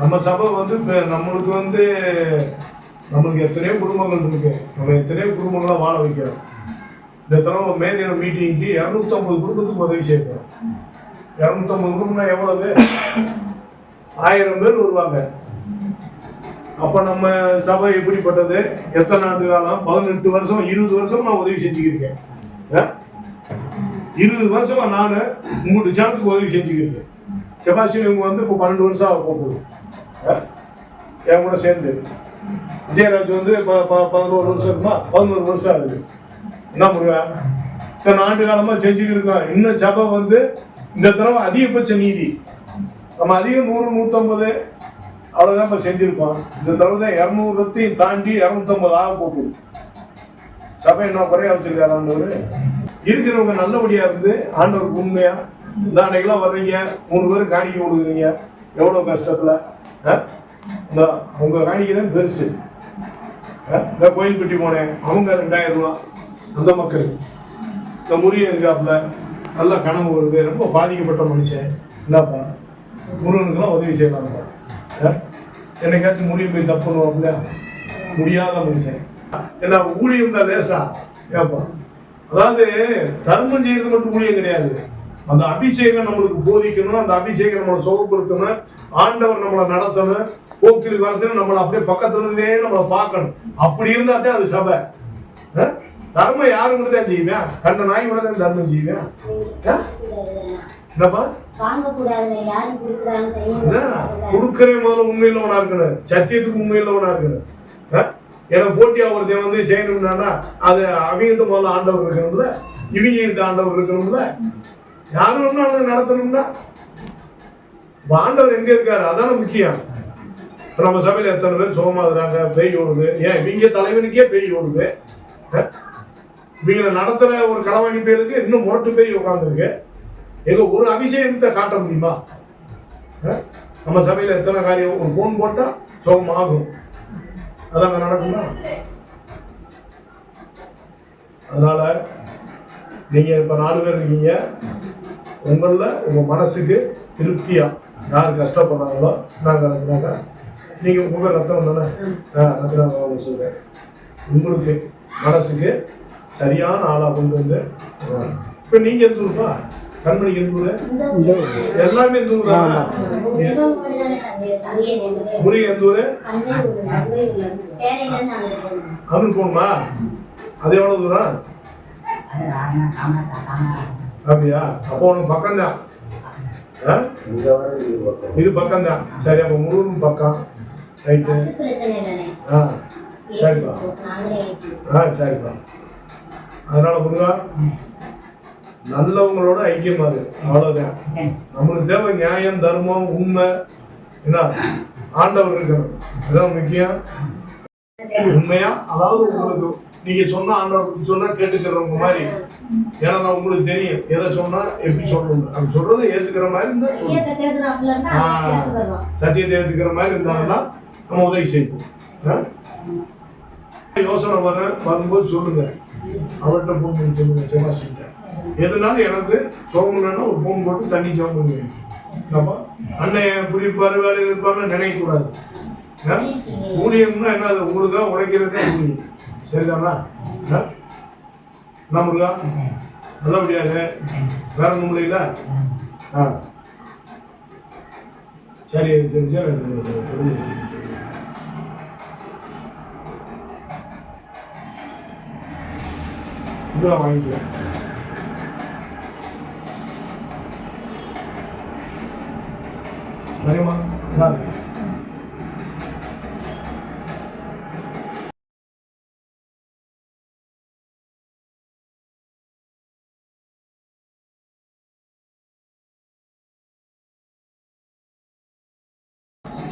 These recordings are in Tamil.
நம்ம சபை வந்து இப்போ நம்மளுக்கு வந்து நம்மளுக்கு எத்தனையோ குடும்பங்கள் இருக்கு. நம்ம எத்தனையோ குடும்பங்களாக வாழ வைக்கிறோம். இந்த தடவை மே தின மீட்டிங்க்கு இரநூத்தம்பது குடும்பத்துக்கு உதவி செய்யணும் இரநூத்தம்பது குடும்பம்னா எவ்வளவு? ஆயிரம் பேர் வருவாங்க. அப்ப நம்ம சபை எப்படிப்பட்டது? எத்தனை ஆண்டு காலம்? பதினெட்டு வருஷம் இருபது வருஷம் நான் உதவி செஞ்சுக்கிருக்கேன். இருபது வருஷமா நான் உங்களுடைய ஜனத்துக்கு உதவி செஞ்சுக்கிருக்கேன். செபாஸ்டியன் இவங்க வந்து இப்போ பன்னெண்டு வருஷம் ஆக போகுது. ஆ? என் கூட சேர்ந்து. விஜயராஜ் வந்து இப்போ ப- பதினோரு வருஷம் இருக்குமா? பதினோரு வருஷம் ஆகுது. என்ன முருகா? இத்தனை ஆண்டு காலமாக செஞ்சுக்கிருக்கோம் இன்னும் சபை வந்து இந்த தடவை அதிகபட்ச நீதி. நம்ம அதிகம் நூறு நூற்றம்பது அவ்வளோதான் இப்போ செஞ்சுருக்கோம். இந்த தடவை தான் இரநூறுத்தையும் தாண்டி இரநூத்தம்பது ஆக போகுது. சபை என்ன குறையா வச்சிருக்காரு ஆண்டவர். இருக்கிறவங்க நல்லபடியாக இருந்து ஆண்டவருக்கு உண்மையாக இந்த அன்னைக்கெல்லாம் வர்றீங்க மூணு பேர் காணிக்கை கொடுக்குறீங்க. எவ்வளோ கஷ்டத்தில்? ஆ? இந்த உங்கள் காணிக்கை தான் பெருசு ஆ? இந்த கோயில்பட்டி போனேன். அவங்க ரெண்டாயிரம் ரூபா. அந்த மக்கள். இந்த முருகன் இருக்காப்புல. நல்ல கனவு வருது. ரொம்ப பாதிக்கப்பட்ட மனுஷன். என்னப்பா முருகனுக்கெல்லாம் உதவி செய்யலாம்ப்பா. ஆ? என்னைக்காச்சும் முருகன் போய் தப்பு பண்ணுவாப்புல? முடியாத மனுஷன். என்ன ஊழியம் தான் லேசா? ஏப்பா. அதாவது தர்மம் செய்யறது மட்டும் ஊழியம் கிடையாது. அந்த அபிஷேகம் நம்மளுக்கு போதிக்கணும் அந்த அபிஷேகம் நம்மளை சுகப்படுத்தணும் ஆண்டவர் நம்மளை நடத்தணும் போக்கில் வரத்துன்னு நம்மளை அப்படியே பக்கத்துல இருந்தே நம்மளை பார்க்கணும். அப்படி இருந்தா தான் அது சபை? தர்மம் யாரு கூட தான் செய்வேன் கண்ட நாய் கூட தான் தர்மம் செய்வேன்? என்னப்பா கொடுக்கறே முதல்ல உண்மையிலவனா இருக்கணும். சத்தியத்துக்கு உண்மையிலவனா இருக்கணும். ஆ? எனக்கு போட்டியா ஒருத்தன் வந்து செய்யணும்னா அது அவங்ககிட்ட முதல்ல ஆண்டவர் இருக்கணும்ல? இவங்ககிட்ட ஆண்டவர் இருக்கணும்ல? யார் ஒன்றும் நடத்தணும்னா? பாண்டவர் ஆண்டவர் எங்க இருக்காரு? அதான முக்கியம். நம்ம சபையில எத்தனை பேர் சுகமாகுறாங்க பேய் ஓடுது. ஏன் இவங்க தலைவனுக்கே பேய் ஓடுது. இவங்களை நடத்துற ஒரு களவாணி பேருக்கு இன்னும் மோட்டு பேய் உட்காந்துருக்கு எங்க ஒரு அபிஷேகத்தை காட்ட முடியுமா? ஆ? நம்ம சபையில எத்தனை காரியம்? ஒரு போன் போட்டா சுகம் ஆகும் அதாங்க நடக்குமா? அதனால நீங்க இப்ப நாலு பேர் இருக்கீங்க. உங்களில் உங்கள் மனசுக்கு திருப்தியாக யார் கஷ்டப்படுறாங்களோ நாங்கள் நடத்தினாக்கா நீங்கள் உங்கள் பேர் ரத்தனம் தானே? ஆ ரத்னாங்க அவங்க சொல்கிறேன் உங்களுக்கு மனசுக்கு சரியான ஆளாக கொண்டு வந்து இப்போ நீங்கள் எந்த ஊருப்பா? கண்மணி எந்த ஊர்? எல்லாமே எந்த ஊர் முருகன் எந்த ஊர்? சந்தை அமீர் போகணுமா அது எவ்வளோ தூரம்? அப்படியா? அப்போ உனக்கு பக்கம்தான். ஆ? இது பக்கம்தான். சரி அப்போ முருகன் பக்கம். ரைட்டு ஆ சரிப்பா. ஆ சரிப்பா. அதனால முருகா நல்லவங்களோட ஐக்கியமா இரு அவ்வளவுதான். நம்மளுக்கு தேவை நியாயம் தர்மம் உண்மை. என்ன? ஆண்டவர் இருக்கணும். அதான் முக்கியம். உண்மையா? அதாவது உங்களுக்கு நீங்க சொன்ன ஆண்டவர் சொன்னா கேட்டுக்கிறவங்க மாதிரி. ஏன்னா நான் உங்களுக்கு தெரியும். எதை சொன்னா எப்படி சொல்லணும் அப்படி சொல்றதை ஏத்துக்கிற மாதிரி இருந்தா சத்தியத்தை ஏத்துக்கிற மாதிரி இருந்தாங்கன்னா நம்ம உதவி செய்வோம்? யோசனை வர வரும்போது சொல்லுங்க. அவர்கிட்ட ஃபோன் பண்ணி சொல்லுங்க செபாஸ்டின்ட்ட எதுனாலும் எனக்கு சோகம்னா ஒரு ஃபோன் போட்டு தண்ணி ஜோம் பண்ணுவேன். என்னப்பா? அண்ணன் இப்படி இருப்பாரு வேலையில் இருப்பாருன்னு நினைக்கக்கூடாது? ஊழியம்னா என்ன அது? உங்களுக்கா உழைக்கிறதுக்கா ஊழியம். சரிதானா? என்ன முருகா? நல்லபடியாக வேற ஒன்றும் இல்லைல்ல ஆ. சரி சரி சரி இதெல்லாம் வாங்கிக்கிறேன் சரிம்மா இந்தா.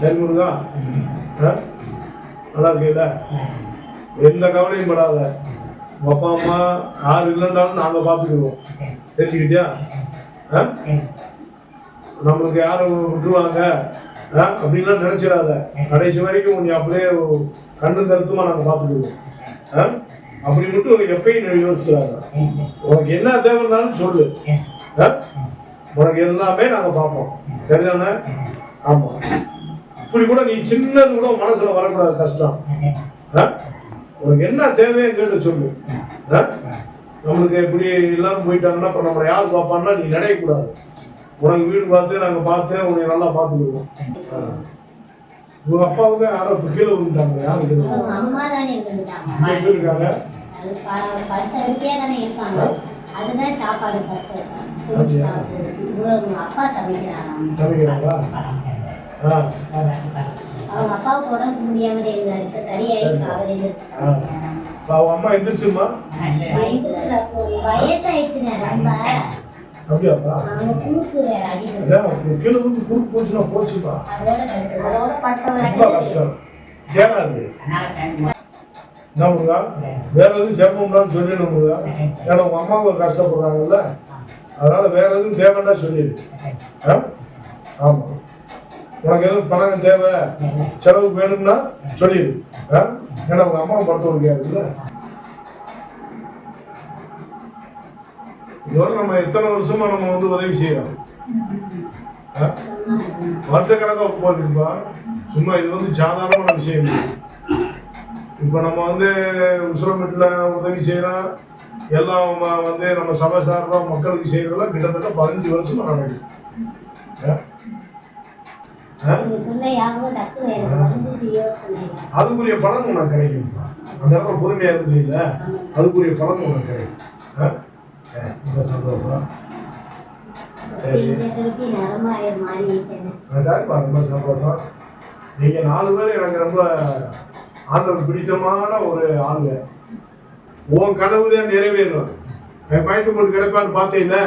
சரி முருகா ஆ? நல்லா இருக்கீல எந்த கவலையும் படாத. உங்க அப்பா அம்மா யார் இல்லைன்றாலும் நாங்க பார்த்துக்குவோம். தெரிஞ்சுக்கிட்டியா? ஆ? நம்மளுக்கு யாரும் விட்டுருவாங்க? ஆ? அப்படின்லாம் நினைச்சிடாத. கடைசி வரைக்கும் கொஞ்சம் அப்படியே கண்ணு தருத்துமா நாங்க பார்த்துக்குவோம். ஆ? அப்படி மட்டும் எப்பயும் நீ யோசிக்கிறாங்க. உனக்கு என்ன தேவைன்னாலும் சொல்லு. ஆ? உனக்கு எல்லாமே நாங்க பார்ப்போம். சரிதானே? ஆமா. இப்படி கூட நீ சின்னது கூட மனசுல வரக்கூடாது கஷ்டம்? உனக்கு என்ன தேவையோ கேட்டு சொல்லு? நம்மளுக்கு இப்படி எல்லாரும் போயிட்டாங்கன்னா அப்புறம் நம்மளை யார் பார்ப்பான்னா நீ நினைக்கக்கூடாது. உனக்கு வீடு பார்த்து நாங்க பார்த்து உன்னை நல்லா பார்த்துக்குருவோம் ஆ. உங்க அப்பாவுக்கு யாரோ இப்ப கீழே விழுந்துட்டாங்க. யாரு இருக்காங்க? அதுதான் சாப்பாடு சமைக்கிறாங்களா? அவங்க அப்பாவுக்கு உடம்பு சரியாயி. காலையில அவங்க அம்மா எந்திரிச்சுமா? ரொம்ப அப்படியாப்பா? கீழே விழுந்து குறுக்கு போச்சுன்னா போச்சுப்பா. ரொம்ப கஷ்டம். சேராது என்ன முருகா? வேற எதுவும் சிரமம்னாலும் சொல்லிடணும் முருகா. ஏன்னா உங்க அம்மாவுக்கு கஷ்டப்படுறாங்கல்ல. அதனால வேற எதுவும் தேவைன்னா சொல்லிடு. ஆ? ஆமா. உனக்கு எதுவும் பணம் தேவை செலவுக்கு வேணும்னா சொல்லிடு ஆ? ஏன்னா உங்க அம்மா படுத்த முடியாதுல்ல இதோட நம்ம எத்தனை வருஷமா நம்ம வந்து உதவி செய்யறோம்? ஆ? வருஷக்கணக்காக போட்டுருப்பா. சும்மா இது வந்து சாதாரணமான விஷயம் இப்போ நம்ம வந்து உசுரமேட்டில் உதவி செய்யறோம். எல்லாம் வந்து நம்ம சபை சார்பாக மக்களுக்கு செய்கிறதெல்லாம் கிட்டத்தட்ட பதினஞ்சு வருஷமா நடக்குது. அதுக்குரிய பலன் உனக்கு கிடைக்கும்? அந்த இடத்துல பொறுமையாக இருந்தீங்கல்ல அதுக்குரிய பலன் உனக்கு கிடைக்கும்? சரி ரொம்ப சந்தோஷம். சரி. சார்ப்பா ரொம்ப சந்தோஷம். நீங்க நாலு பேர் எனக்கு ரொம்ப ஆண்டவர் பிடித்தமான ஒரு ஆளுங்க. உன் கனவு தான் நிறைவேறும். என் மயக்கம் போட்டு கிடைப்பான்னு பார்த்தீங்கள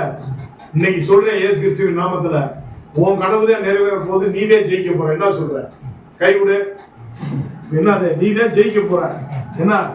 இன்னைக்கு சொல்றேன் இயேசு கிறிஸ்துவின் நாமத்துல. உன் கனவு தான் நிறைவேற போது நீதே ஜெயிக்க போற. என்ன சொல்ற? கை விடு. என்னது நீ தான் ஜெயிக்க போற. என்ன?